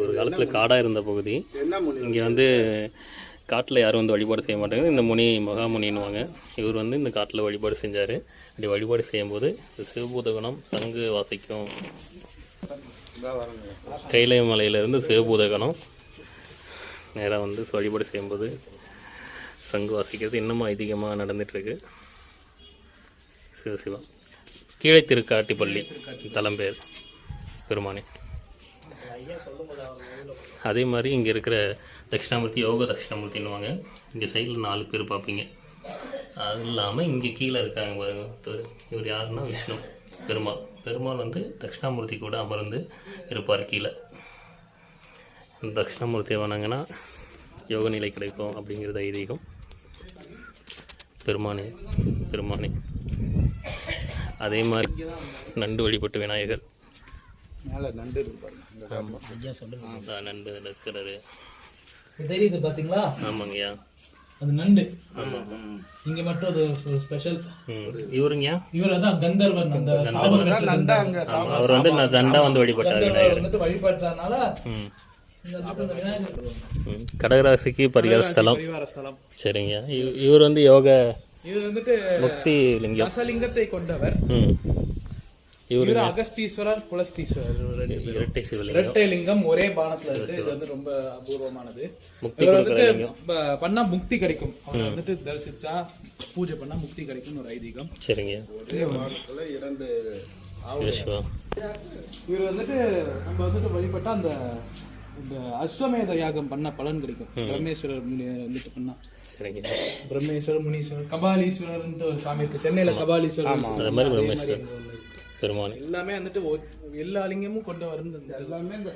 ஒரு காலத்தில் காடாக இருந்த பகுதி. இங்கே வந்து காட்டில் யாரும் வந்து வழிபாடு செய்ய மாட்டாங்க. இந்த முனி மகாமுனின்னுவாங்க. இவர் வந்து இந்த காட்டில் வழிபாடு செஞ்சார். அப்படி வழிபாடு செய்யும்போது இந்த சிவபூதகணம் சங்கு வாசிக்கும். கைலை மலையிலேருந்து சிவபூதகணம் நேராக வந்து வழிபாடு செய்யும்போது சங்கு வாசிக்கிறது இன்னமும் அதிகமாக நடந்துகிட்ருக்கு சிவசிவா கீழே திருக்காட்டிப்பள்ளி தலம் பேர் பெருமானே. அதே மாதிரி இங்கே இருக்கிற தட்சிணாமூர்த்தி யோக தட்சிணாமூர்த்தின்னுவாங்க. இங்கே சைடில் நாலு பேர் பார்ப்பீங்க. அது இல்லாமல் இங்கே கீழே இருக்காங்க பாருங்க ஒருத்தர் இவர் யாருன்னா விஷ்ணு பெருமாள். பெருமாள் வந்து தட்சிணாமூர்த்தி கூட அமர்ந்து இருப்பார் கீழே. தட்சிணாமூர்த்தி தட்சிணாமூர்த்தியை வணங்கினா யோக நிலை கிடைக்கும் அப்படிங்கிறது ஐதீகம் பெருமானே பெருமானே. அதே மாதிரி நண்டு வழிபட்டு விநாயகர். மேலே நண்டு இருக்கு பாருங்க. ஐயா சொல்லுங்க அதான் நண்டு இருக்கிறாரு தெரியுது பாத்தீங்களா? ஆமாங்கய்யா. அது நண்டு. இங்க மட்டும் அது ஸ்பெஷல் ம். இவருங்கய்யா இவர் அதான் கந்தர்வன். அந்த அவர் வந்து தண்டா வந்து வழிபட்டார் வந்துட்டு ம். கடகராசிக்கு பரிகார ஸ்தலம். சரிங்க இவ- இவர் வந்து யோக இது வந்துட்டு முக்தி லிங்கம். தசலிங்கத்தை கொண்டவர். ம். இவர் அகஸ்தீஸ்வரர் பேரும். இரட்டை சிவலிங்கம். இரட்டை லிங்கம் ஒரே பானத்துல இருக்கு. இது வந்து ரொம்ப அபூர்வமானது. இவர் வந்துட்டு பண்ணா முக்தி கிடைக்கும். அவர் வந்துட்டு தரிசிச்சா பூஜை பண்ணா முக்தி கிடைக்கும்னு ஒரு ஐதீகம். சரிங்க. இரண்டு இவர் வந்துட்டு நம்ம வந்துட்டு வழிபட்டா அந்த இந்த அஸ்வமேத யாகம் பண்ண பலன் கிடைக்கும். பிரம்மேஸ்வரர் வந்துட்டு பண்ணா. சரிங்க. பிரம்மேஸ்வரர் முனீஸ்வரர் கபாலீஸ்வரர்ன்ட்டு ஒரு சாமி இருக்கு. சென்னையில கபாலீஸ்வரர் பெருமானே. எல்லாமே வந்துட்டு எல்லா லிங்கமும் கொண்டு வந்து எல்லாமே இந்த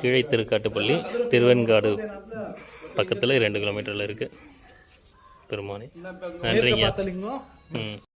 கீழே திருக்காட்டுப்பள்ளி திருவெண்காடு பக்கத்தில் ரெண்டு கிலோமீட்டரில் இருக்குது பெருமானே. நன்றிங்க. ம்.